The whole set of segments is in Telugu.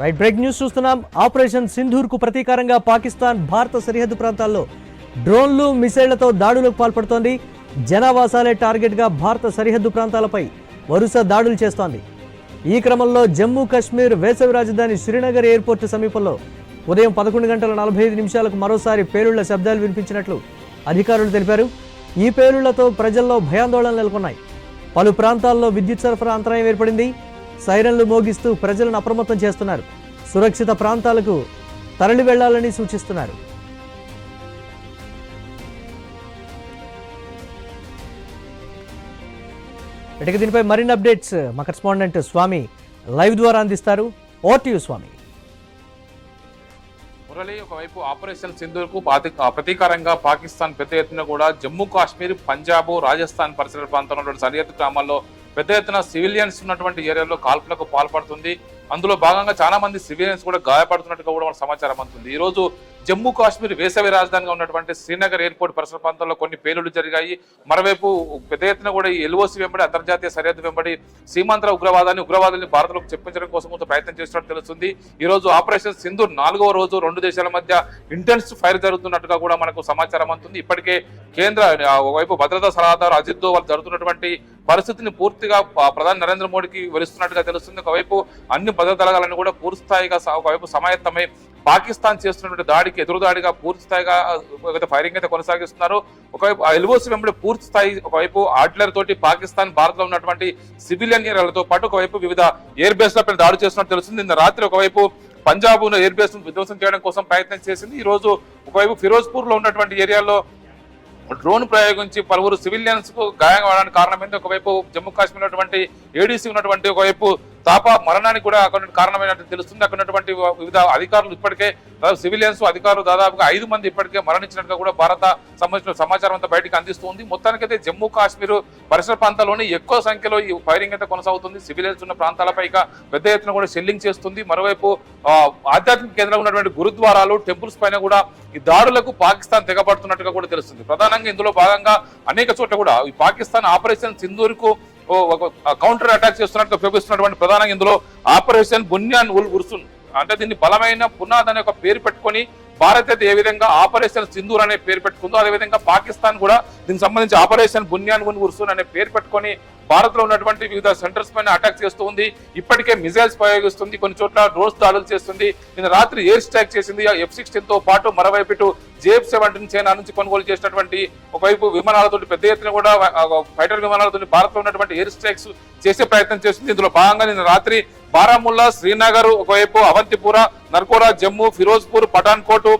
రైట్ బ్రేక్ న్యూస్ చూస్తున్నాం. ఆపరేషన్ సింధూర్కు ప్రతీకారంగా పాకిస్తాన్ భారత సరిహద్దు ప్రాంతాల్లో డ్రోన్లు మిసైళ్ళతో దాడులకు పాల్పడుతోంది. జనావాసాలే టార్గెట్గా భారత సరిహద్దు ప్రాంతాలపై వరుస దాడులు చేస్తోంది. ఈ క్రమంలో జమ్మూ కాశ్మీర్ వేసవి రాజధాని శ్రీనగర్ ఎయిర్పోర్టు సమీపంలో ఉదయం పదకొండు గంటల నలభై ఐదు నిమిషాలకు మరోసారి పేలుళ్ళ శబ్దాలు వినిపించినట్లు అధికారులు తెలిపారు. ఈ పేలుళ్ళతో ప్రజల్లో భయాందోళనలు నెలకొన్నాయి. పలు ప్రాంతాల్లో విద్యుత్ సరఫరా అంతరాయం ఏర్పడింది. సైరన్లు మోగిస్తూ ప్రజలను అప్రమత్తం చేస్తున్నారు. సురక్షిత ప్రాంతాలకు తరలి వెళ్ళాలని సూచిస్తున్నారు. ఇటుక దీనిపై మరిన్ని అప్డేట్స్ మా కరెస్పాండెంట్ స్వామి లైవ్ ద్వారా అందిస్తారు. ఓటీయు స్వామి. మురళి ఒకవైపు ఆపరేషన్ సింధూర్కు ప్రతీకారంగా పాకిస్తాన్ పెద్ద ఎత్తున కూడా జమ్మూ కాశ్మీర్ పంజాబ్ రాజస్థాన్ పరిసర ప్రాంతంలో సరిహద్దు గ్రామాల్లో పెద్ద ఎత్తున సివిలియన్స్ ఉన్నటువంటి ఏరియాలో కాల్పులకు పాల్పడుతుంది. అందులో భాగంగా చాలా మంది సివిలియన్స్ కూడా గాయపడుతున్నట్టుగా కూడా మనకు సమాచారం అందుతుంది. ఈ రోజు జమ్మూ కాశ్మీర్ వేసవి రాజధానిగా ఉన్నటువంటి శ్రీనగర్ ఎయిర్పోర్ట్ పరిసర ప్రాంతంలో కొన్ని పేలుళ్ళు జరిగాయి. మరోవైపు పెద్ద ఎత్తున కూడా ఈ ఎల్ఓసి వెంబడి అంతర్జాతీయ సరిహద్దు వెంబడి సీమాంతర ఉగ్రవాదాన్ని ఉగ్రవాదాన్ని భారత్లోకి చెప్పించడం కోసం కొంత ప్రయత్నం చేస్తున్నట్టు తెలుస్తుంది. ఈ రోజు ఆపరేషన్ సింధు నాలుగవ రోజు రెండు దేశాల మధ్య ఇంటెన్స్ ఫైర్ జరుగుతున్నట్టుగా కూడా మనకు సమాచారం అందుతుంది. ఇప్పటికే కేంద్ర ఒకవైపు భద్రతా సలహాదారు అజిత్ దోవల్ జరుగుతున్నటువంటి పరిస్థితిని పూర్తిగా ప్రధాని నరేంద్ర మోడీకి వెలుస్తున్నట్టుగా తెలుస్తుంది. ఒకవైపు అన్ని భద్రతా దళాలను కూడా పూర్తి స్థాయిగా ఒకవైపు సమాయత్తమై పాకిస్తాన్ చేస్తున్నటువంటి దాడికి ఎదురు దాడిగా పూర్తి స్థాయిగా ఫైరింగ్ అయితే కొనసాగిస్తున్నారు. ఒకవైపు ఆ ఎల్ఓసి వెంబడి పూర్తి స్థాయి ఒకవైపు ఆర్టిలరీ తోటి పాకిస్తాన్ భారత్లో ఉన్నటువంటి సివిలియన్ ఏరియాలతో పాటు ఒకవైపు వివిధ ఎయిర్ బేస్ లపై దాడి చేస్తున్నట్టు తెలుస్తుంది. నిన్న రాత్రి ఒకవైపు పంజాబ్ ఎయిర్ బేస్ విధ్వంసం చేయడం కోసం ప్రయత్నం చేసింది. ఈ రోజు ఒకవైపు ఫిరోజ్పూర్లో ఉన్నటువంటి ఏరియాలో డ్రోన్ ప్రయోగించి పలువురు సివిలియన్స్కు గాయం అవడానికి కారణం ఒకవైపు జమ్మూ కాశ్మీర్ ఉన్నటువంటి ఏడీసీ ఉన్నటువంటి ఒకవైపు తాప మరణానికి కూడా అక్కడ కారణమైనట్టు తెలుస్తుంది. అక్కడ ఉన్నటువంటి వివిధ అధికారులు ఇప్పటికే దాదాపు సివిలియన్స్ అధికారులు దాదాపుగా ఐదు మంది ఇప్పటికే మరణించినట్టుగా కూడా భారత సంబంధించిన సమాచారం అంతా బయటకు అందిస్తుంది. మొత్తానికైతే జమ్మూ కాశ్మీర్ పరిసర ప్రాంతాల్లోనే ఎక్కువ సంఖ్యలో ఈ ఫైరింగ్ అయితే కొనసాగుతుంది. సివిలియన్స్ ఉన్న ప్రాంతాలపై పెద్ద ఎత్తున కూడా షెల్లింగ్ చేస్తుంది. మరోవైపు ఆధ్యాత్మిక కేంద్రంలో ఉన్నటువంటి గురుద్వారాలు టెంపుల్స్ పైన కూడా ఈ దాడులకు పాకిస్తాన్ తెగబడుతున్నట్టుగా కూడా తెలుస్తుంది. ప్రధానంగా ఇందులో భాగంగా అనేక చోట్ల కూడా ఈ పాకిస్తాన్ ఆపరేషన్ సింధూర్కు కౌంటర్ అటాక్ చేస్తున్నట్టు ఉపయోగిస్తున్నటువంటి ప్రధానంగా ఇందులో ఆపరేషన్ బున్యాన్ ఉల్ ఉర్సున్ అంటే దీన్ని బలమైన పునాద్ అనే ఒక పేరు పెట్టుకొని భారత్ ఏ విధంగా ఆపరేషన్ సింధూర్ అనే పేరు పెట్టుకుందో అదే విధంగా పాకిస్తాన్ కూడా దీనికి సంబంధించి ఆపరేషన్ బున్యాన్ ఉన్ ఉర్సున్ అనే పేరు పెట్టుకొని భారత్లో ఉన్నటువంటి వివిధ సెంటర్స్ పైన అటాక్ చేస్తూ ఉంది. ఇప్పటికే మిజైల్స్ ప్రయోగిస్తుంది. కొన్ని చోట్ల డ్రోన్స్ దాడులు చేస్తుంది. నిన్న రాత్రి ఎయిర్ స్ట్రైక్ చేసింది. ఎఫ్ సిక్స్టీన్తో పాటు మరోవైపు ఇటు జేఎఫ్ సెవెంటీన్ చైనా నుంచి కొనుగోలు చేసినటువంటి ఒకవైపు విమానాలతో పెద్ద ఎత్తున కూడా ఫైటర్ విమానాలతో భారత్లో ఉన్నటువంటి ఎయిర్ స్ట్రైక్స్ చేసే ప్రయత్నం చేస్తుంది. ఇందులో భాగంగా నిన్న రాత్రి బారాముల్లా శ్రీనగర్ ఒకవైపు అవంతిపుర నర్కోరా జమ్మూ ఫిరోజ్పూర్ పఠాన్కోట్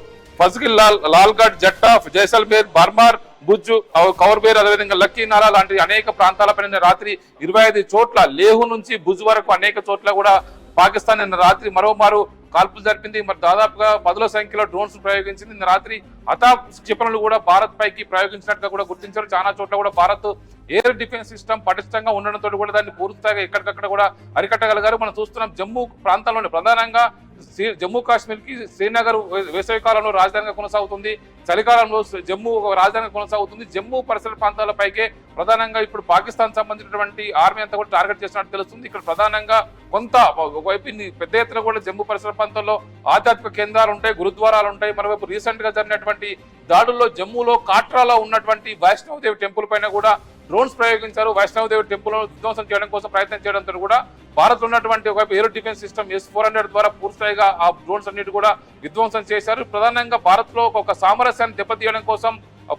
ఫజ్గిల్ లాల్ లాల్గఢ్ జట్టా జైసల్మేర్ బర్మార్ బుజ్జు కౌర్బేర్ అదేవిధంగా లక్కీనారా లాంటి అనేక ప్రాంతాలపై నిన్న రాత్రి ఇరవై ఐదు చోట్ల లేహు నుంచి భుజ్ వరకు అనేక చోట్ల కూడా పాకిస్తాన్ నిన్న రాత్రి మరోమారు కాల్పులు జరిపింది. మరి దాదాపుగా పదుల సంఖ్యలో డ్రోన్స్ ప్రయోగించింది. నిన్న రాత్రి హఠా క్షిపణులు కూడా భారత్ పైకి ప్రయోగించినట్టుగా కూడా గుర్తించారు. చాలా చోట్ల కూడా భారత్ ఎయిర్ డిఫెన్స్ సిస్టమ్ పటిష్టంగా ఉండడంతో కూడా దాన్ని పూర్తిగా ఎక్కడికక్కడ కూడా అరికట్టగలిగారు. మనం చూస్తున్నాం జమ్మూ ప్రాంతంలోని ప్రధానంగా జమ్మూ కాశ్మీర్కి శ్రీనగర్ వే- వేసవి కాలంలో రాజధానిగా కొనసాగుతుంది. చలికాలంలో జమ్మూ ఒక రాజధానిగా కొనసాగుతుంది. జమ్మూ పరిసర ప్రాంతాలపైకే ప్రధానంగా ఇప్పుడు పాకిస్తాన్ సంబంధించినటువంటి ఆర్మీ అంతా కూడా టార్గెట్ చేసినట్టు తెలుస్తుంది. ఇక్కడ ప్రధానంగా కొంత ఒకవైపు పెద్ద ఎత్తున కూడా జమ్మూ పరిసర ప్రాంతంలో ఆధ్యాత్మిక కేంద్రాలు ఉంటాయి గురుద్వారాలు ఉంటాయి. మరోవైపు రీసెంట్గా జరిగినటువంటి దాడుల్లో జమ్మూలో కాట్రాలో ఉన్నటువంటి వైష్ణవదేవి టెంపుల్ పైన కూడా డ్రోన్స్ ప్రయోగించారు. వైష్ణవదేవి టెంపుల్ విధ్వంసం చేయడం కోసం ప్రయత్నం చేయడంతో కూడా భారత్ ఉన్నటువంటి ఒక air defence system S four hundred ద్వారా పూర్తిగా ఆ డ్రోన్స్ అన్నిటి కూడా విధ్వంసం చేశారు. ప్రధానంగా భారత్లో ఒక సామరస్యాన్ని దెబ్బతీయడం కోసం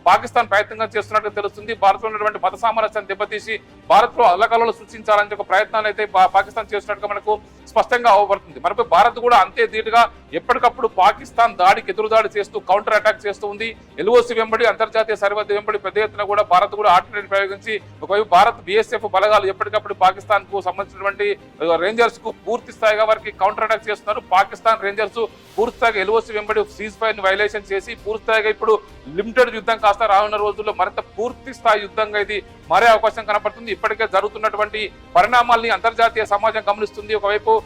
పాకిస్తాన్ ప్రయత్నంగా చేస్తున్నట్టు తెలుస్తుంది. భారత్లో ఉన్నటువంటి మత సామరస్యాన్ని దెబ్బతీసి భారత్లో అల్లకలలో సృష్టించాలని ఒక ప్రయత్నాలు అయితే పాకిస్తాన్ చేస్తున్నట్టుగా మనకు స్పష్టంగా అవబడుతుంది. మనపై భారత్ కూడా అంతే ధీటుగా ఎప్పటికప్పుడు పాకిస్తాన్ దాడికి ఎదురు దాడి చేస్తూ కౌంటర్ అటాక్ చేస్తూ ఉంది. ఎల్ఓసి వెంబడి అంతర్జాతీయ సరిహద్దు వెంబడి పెద్ద ఎత్తున కూడా భారత్ కూడా ఆర్టినరీ ప్రయోగించి ఒకవైపు భారత్ బిఎస్ఎఫ్ బలగాలు ఎప్పటికప్పుడు పాకిస్తాన్కు సంబంధించినటువంటి రేంజర్స్కు పూర్తి స్థాయిగా వారికి కౌంటర్ అటాక్ చేస్తున్నారు. పాకిస్తాన్ రేంజర్స్ పూర్తిగా ఎల్ఓసి వెంబడి సీజ్ ఫైర్ని వైలేషన్ చేసి పూర్తిగా ఇప్పుడు లిమిటెడ్ యుద్ధం కాస్త రానున్న రోజుల్లో మరింత పూర్తి స్థాయి యుద్ధంగా ఇది మారే అవకాశం కనపడుతుంది. ఇప్పటికే జరుగుతున్నటువంటి పరిణామాల్ని అంతర్జాతీయ సమాజం గమనిస్తుంది. ఒకవైపు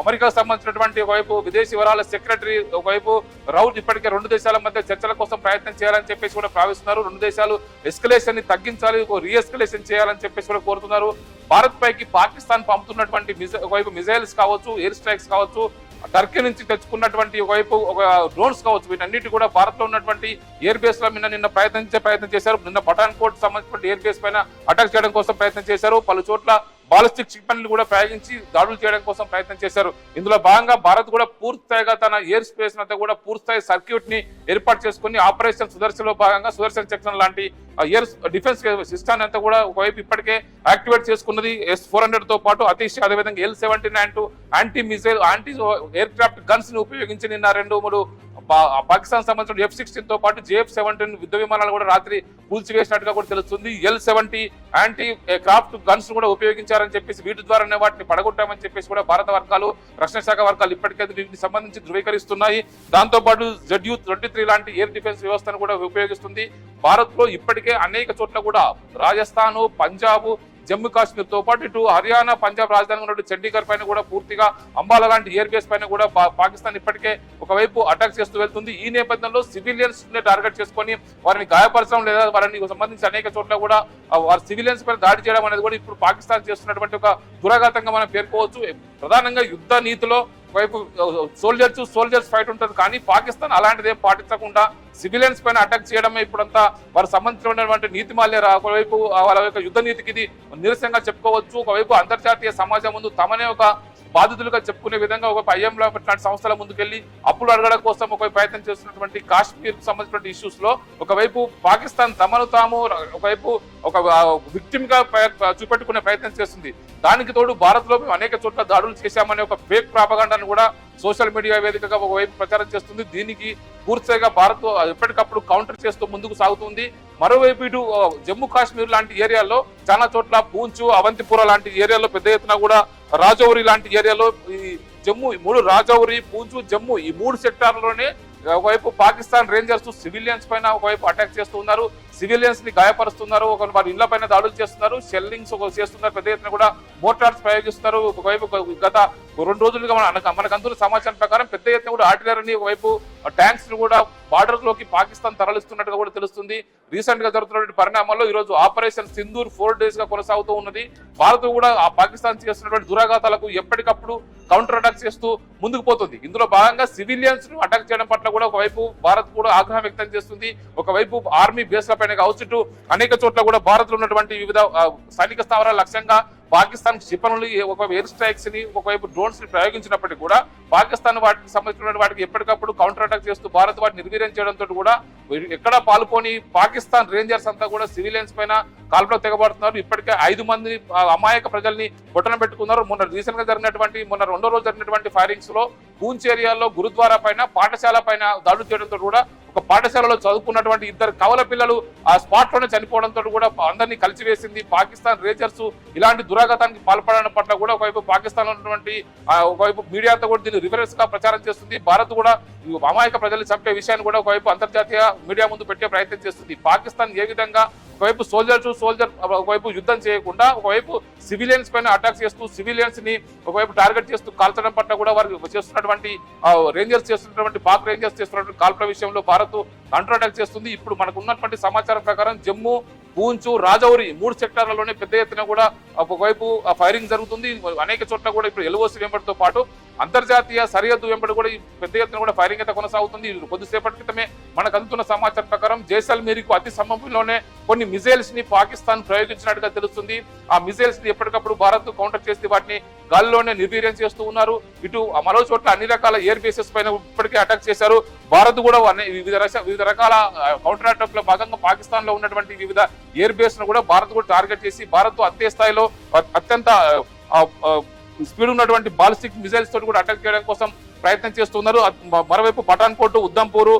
అమెరికాకు సంబంధించినటువంటి ఒకవైపు విదేశీ వివరాల సెక్రటరీ ఒకవైపు రౌట్ ఇప్పటికే రెండు దేశాల మధ్య చర్చల కోసం ప్రయత్నం చేయాలని చెప్పేసి కూడా భావిస్తున్నారు. రెండు దేశాలు ఎస్కలేషన్ని తగ్గించాలి రీఎస్కలేషన్ చేయాలని చెప్పేసి కూడా కోరుతున్నారు. భారత్ పైకి పాకిస్తాన్ పంపుతున్నటువంటి మిజ- ఒకవైపు మిజైల్స్ కావచ్చు ఎయిర్ స్ట్రైక్స్ కావచ్చు టర్కీ నుంచి తెచ్చుకున్నటువంటి ఒకవైపు ఒక డ్రోన్స్ కావచ్చు వీటన్నిటి కూడా భారత్లో ఉన్నటువంటి ఎయిర్ బేస్లో నిన్న నిన్న ప్రయత్నించే ప్రయత్నం చేశారు. నిన్న పఠాన్ కోట్ సంబంధించిన ఎయిర్ బేస్ పైన అటాక్ చేయడం కోసం ప్రయత్నం చేశారు. పలు చోట్ల బాలిస్టిక్ క్షిపణులు కూడా ప్రయోగించి దాడులు చేయడం కోసం ప్రయత్నం చేశారు. ఇందులో భాగంగా భారత్ కూడా పూర్తిగా తన ఎయిర్ స్పేస్ అంతా కూడా పూర్తిస్థాయి సర్క్యూట్ని ఏర్పాటు చేసుకుని ఆపరేషన్ సుదర్శనలో భాగంగా సుదర్శన సెక్షన్ లాంటి ఎయిర్ డిఫెన్స్ సిస్టమ్ అంతా కూడా ఒకవైపు ఇప్పటికే యాక్టివేట్ చేసుకున్నది ఎస్ ఫోర్ హండ్రెడ్తో పాటు అతీష్ అదేవిధంగా L seventy nine two anti missile anti aircraft గన్స్ని ఉపయోగించి నిన్న రెండు మూడు పాకిస్తాన్ సంబంధించిన ఎఫ్ సిక్స్టీన్తో పాటు జేఎఫ్ సెవెంటీన్ యుద్ధ విమానాలు కూడా రాత్రి కూల్చివేసినట్టుగా కూడా తెలుస్తుంది. L seventy anti craft guns కూడా ఉపయోగించారని చెప్పేసి వీటి ద్వారానే వాటిని పడగొట్టామని చెప్పేసి కూడా భారత వర్గాలు రక్షణ శాఖ వర్గాలు ఇప్పటికే వీటికి సంబంధించి ధృవీకరిస్తున్నాయి. దాంతోపాటు జడ్యూ ట్వంటీ త్రీ లాంటి ఎయిర్ డిఫెన్స్ వ్యవస్థను కూడా ఉపయోగిస్తుంది. భారత్లో ఇప్పటికే అనేక చోట్ల కూడా రాజస్థాను పంజాబ్ జమ్మూ కాశ్మీర్తో పాటు ఇటు హర్యానా పంజాబ్ రాజధాని ఉన్నట్టు చండీగఢ్ పైన కూడా పూర్తిగా అంబాలా లాంటి ఎయిర్ బేస్ పైన కూడా పాకిస్తాన్ ఇప్పటికే ఒకవైపు అటాక్ చేస్తూ వెళ్తుంది. ఈ నేపథ్యంలో సివిలియన్స్ టార్గెట్ చేసుకొని వారిని గాయపరచడం లేదా వారిని సంబంధించి అనేక చోట్ల కూడా వారి సివిలియన్స్ పైన దాడి చేయడం అనేది కూడా ఇప్పుడు పాకిస్తాన్ చేస్తున్నటువంటి ఒక దురాఘాతంగా మనం పేర్కోవచ్చు. ప్రధానంగా యుద్ధ నీతిలో వైపు సోల్జర్స్ సోల్జర్స్ ఫైట్ ఉంటుంది. కానీ పాకిస్తాన్ అలాంటిదే పాటించకుండా సివిలియన్స్ పైన అటాక్ చేయడమే ఇప్పుడంతా వారు సంబంధించినటువంటి నీతి మాల్యరా ఒకవైపు వాళ్ళ యొక్క యుద్ధ నీతికి ఇది నిరసనగా చెప్పుకోవచ్చు. ఒకవైపు అంతర్జాతీయ సమాజం ముందు తమనే ఒక బాధితులుగా చెప్పుకునే విధంగా ఒక ఐఎంలో ఇట్లాంటి సంస్థల ముందుకెళ్ళి అప్పులు అడగడం కోసం ఒక ప్రయత్నం చేస్తున్నటువంటి కాశ్మీర్ సంబంధించిన ఇష్యూస్లో ఒకవైపు పాకిస్తాన్ తమను తాము ఒకవైపు ఒక విక్టిమ్గా చూపెట్టుకునే ప్రయత్నం చేస్తుంది. దానికి తోడు భారత్లో మేము అనేక చోట్ల దాడులు చేశామనే ఒక ఫేక్ ప్రాపగాండాను కూడా సోషల్ మీడియా వేదికగా ఒకవైపు ప్రచారం చేస్తుంది. దీనికి పూర్తిగా భారత్ ఎప్పటికప్పుడు కౌంటర్ చేస్తూ ముందుకు సాగుతుంది. మరోవైపు ఇటు జమ్మూ కాశ్మీర్ లాంటి ఏరియాలో చాలా చోట్ల పూంచు అవంతిపుర లాంటి ఏరియాలో పెద్ద ఎత్తున కూడా రాజౌరి లాంటి ఏరియాలో ఈ జమ్మూ ఈ మూడు రాజౌరి పూంచు జమ్మూ ఈ మూడు సెక్టార్లలోనే ఒకవైపు పాకిస్తాన్ రేంజర్స్ సివిలియన్స్ పైన ఒకవైపు అటాక్ చేస్తూ ఉన్నారు. సివిలియన్స్ని గాయపరుస్తున్నారు ఒక వారి ఇళ్ళ పైన దాడులు చేస్తున్నారు షెల్లింగ్స్ చేస్తున్నారు పెద్ద ఎత్తున కూడా మోటార్స్ ప్రయోగిస్తున్నారు. ఒకవైపు గత రెండు రోజులుగా మన మనకు అందరూ సమాచారం ప్రకారం పెద్ద ఎత్తున కూడా ఆర్టిలరీని ఒకవైపు ట్యాంక్స్ని కూడా బార్డర్లోకి పాకిస్తాన్ తరలిస్తున్నట్టుగా కూడా తెలుస్తుంది. రీసెంట్గా జరుగుతున్నటువంటి పరిణామాల్లో ఈ రోజు ఆపరేషన్ సింధూర్ ఫోర్ డేస్గా కొనసాగుతూ ఉన్నది. భారత్ కూడా ఆ పాకిస్తాన్ చేస్తున్నటువంటి దురాఘాతాలకు ఎప్పటికప్పుడు కౌంటర్ అటాక్ చేస్తూ ముందుకు పోతుంది. ఇందులో భాగంగా సివిలియన్స్ను అటాక్ చేయడం పట్ల కూడా ఒకవైపు భారత్ కూడా ఆగ్రహం వ్యక్తం చేస్తుంది. ఒకవైపు ఆర్మీ బేస్ల పైన కావచ్చు ఇటు అనేక చోట్ల కూడా భారత్లో ఉన్నటువంటి వివిధ సైనిక స్థావరాల లక్ష్యంగా పాకిస్తాన్ క్షిపణులు ఒక ఎయిర్ స్ట్రైక్స్ని ఒకవైపు డ్రోన్స్ని ప్రయోగించినప్పటికీ కూడా పాకిస్తాన్ వాటికి సంబంధించిన వాటికి ఎప్పటికప్పుడు కౌంటర్ అటాక్ చేస్తూ భారత్ వాటిని నిర్వీర్యం చేయడంతో కూడా ఎక్కడ పాల్గొని పాకిస్తాన్ రేంజర్స్ అంతా కూడా సివిలియన్స్ పైన కాల్పులో తెగబడుతున్నారు. ఇప్పటికే ఐదు మంది అమాయక ప్రజల్ని బొట్టన పెట్టుకున్నారు. మొన్న రీసెంట్గా జరిగినటువంటి మొన్న రెండో రోజు జరిగినటువంటి ఫైరింగ్స్లో పూంచ్ ఏరియాలో గురుద్వారా పైన పాఠశాల పైన దాడులు చేయడంతో కూడా ఒక పాఠశాలలో చదువుకున్నటువంటి ఇద్దరు కవల పిల్లలు ఆ స్పాట్లోనే చనిపోవడంతో కూడా అందరినీ కలిసివేసింది పాకిస్తాన్ రేచర్స్ ఇలాంటి దురాఘాతానికి పాల్పడడం పట్ల కూడా ఒకవైపు పాకిస్తాన్ ఉన్నటువంటి ఒకవైపు మీడియాతో కూడా దీన్ని రిఫరెన్స్గా ప్రచారం చేస్తుంది. భారత్ కూడా అమాయక ప్రజల్ని చంపే విషయాన్ని కూడా ఒకవైపు అంతర్జాతీయ మీడియా ముందు పెట్టే ప్రయత్నం చేస్తుంది. పాకిస్తాన్ ఏ విధంగా ఒకవైపు సోల్జర్ టు సోల్జర్ ఒకవైపు యుద్ధం చేయకుండా ఒకవైపు సివిలియన్స్ పైన అటాక్ చేస్తూ సివిలియన్స్ని ఒకవైపు టార్గెట్ చేస్తూ కాల్చడం పట్ల కూడా వారు చేస్తున్నటువంటి రేంజర్స్ చేస్తున్నటువంటి పాక్ రేంజర్స్ చేస్తున్నటువంటి కాల్పుల విషయంలో భారత్ కౌంటర్ అటాక్ చేస్తుంది. ఇప్పుడు మనకు ఉన్నటువంటి సమాచారం ప్రకారం జమ్మూ పూంచు రాజౌరి మూడు సెక్టార్లలోనే పెద్ద ఎత్తున కూడా ఒకవైపు ఫైరింగ్ జరుగుతుంది. అనేక చోట్ల కూడా ఇప్పుడు ఎల్ఓసి వెంబడితో పాటు అంతర్జాతీయ సరిహద్దు వెంబడి కూడా పెద్ద ఎత్తున కూడా ఫైరింగ్ అయితే కొనసాగుతుంది. కొద్దిసేపటి క్రితమే మనకు జైసల్మీర్కు అతి సమీపంలోనే కొన్ని మిజైల్స్ని పాకిస్తాన్ ప్రయోగించినట్టుగా తెలుస్తుంది. ఆ మిజైల్స్ని ఎప్పటికప్పుడు భారత్ కౌంటర్ చేసి వాటిని గాల్లోనే నిర్వీర్యం చేస్తూ ఉన్నారు. ఇటు మరో చోట్ల అన్ని రకాల ఎయిర్ బేసెస్ పైన ఇప్పటికే అటాక్ చేశారు. భారత్ కూడా వివిధ వివిధ రకాల కౌంటర్ అటాక్లో భాగంగా పాకిస్తాన్లో ఉన్నటువంటి వివిధ ఎయిర్ బేస్ను కూడా భారత్ కూడా టార్గెట్ చేసి భారత్ అంతే స్థాయిలో అత్యంత స్పీడ్ ఉన్నటువంటి బాలిస్టిక్ మిజైల్స్ తోటి కూడా అటాక్ చేయడం కోసం ప్రయత్నం చేస్తున్నారు. మరోవైపు పఠాన్కోట్ ఉద్దంపూర్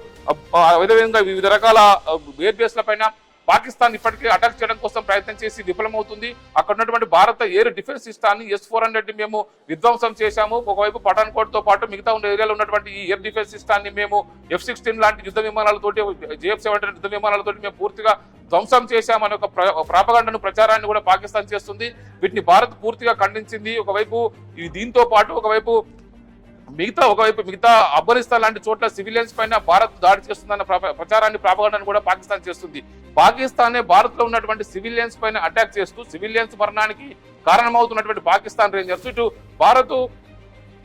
అదేవిధంగా వివిధ రకాల ఎయిర్ బేస్ల పైన పాకిస్తాన్ ఇప్పటికే అటాక్ చేయడం కోసం ప్రయత్నం చేసి విఫలమవుతుంది. అక్కడ ఉన్నటువంటి భారత ఎయిర్ డిఫెన్స్ సిస్టాన్ని ఎస్ ఫోర్ హండ్రెడ్ మేము విధ్వంసం చేశాము. ఒకవైపు పఠాన్కోట్తో పాటు మిగతా ఉన్న ఏరియాలో ఉన్నటువంటి ఈ ఎయిర్ డిఫెన్స్ సిస్టాన్ని మేము ఎఫ్ సిక్స్టీన్ లాంటి యుద్ధ విమానాలతోటి జేఎఫ్ సెవెంటీన్ యుద్ధ విమానాలతోటి మేము పూర్తిగా ధ్వంసం చేశామనే ఒక ప్ర- ప్రాపగండను ప్రచారాన్ని కూడా పాకిస్తాన్ చేస్తుంది. వీటిని భారత్ పూర్తిగా ఖండించింది. ఒకవైపు ఈ దీంతో పాటు ఒకవైపు మిగతా ఒకవైపు మిగతా ఆఫ్ఘనిస్తాన్ లాంటి చోట్ల సివిలియన్స్ పైన భారత్ దాడి చేస్తుందన్న ప్ర- ప్రచారాన్ని ప్రాపగండను కూడా పాకిస్తాన్ చేస్తుంది. పాకిస్తానే భారత్లో ఉన్నటువంటి సివిలియన్స్ పైన అటాక్ చేస్తూ సివిలియన్స్ మరణానికి కారణమవుతున్నటువంటి పాకిస్తాన్ రేంజర్స్. ఇటు భారత్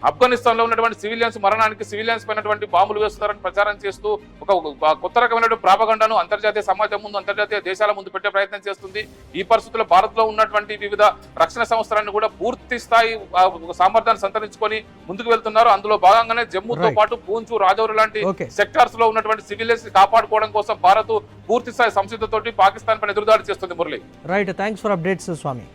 ఆఫ్ఘనిస్తాన్లో ఉన్నటువంటి సివిలియన్స్ మరణానికి సివిలియన్స్ పైనటువంటి బాంబులు వేస్తున్నారని ప్రచారం చేస్తూ ఒక కొత్త రకమైనటువంటి ప్రాపగండను అంతర్జాతీయ సమాజం ముందు అంతర్జాతీయ దేశాల ముందు పెట్టే ప్రయత్నం చేస్తుంది. ఈ పరిస్థితుల్లో భారత్లో ఉన్నటువంటి వివిధ రక్షణ సంస్థలన్నీ కూడా పూర్తి స్థాయి సామర్థ్యాన్ని సంతరించుకొని ముందుకు వెళ్తున్నారు. అందులో భాగంగానే జమ్మూతో. పాటు పూంచు రాజౌరి లాంటి. సెక్టార్స్లో ఉన్నటువంటి సివిలియన్స్ కాపాడుకోవడం కోసం భారత్ పూర్తి స్థాయి సంసిద్ధతోటి పాకిస్తాన్ పైన ఎదురుదాడి చేస్తుంది Murali. Right thanks for updates Swami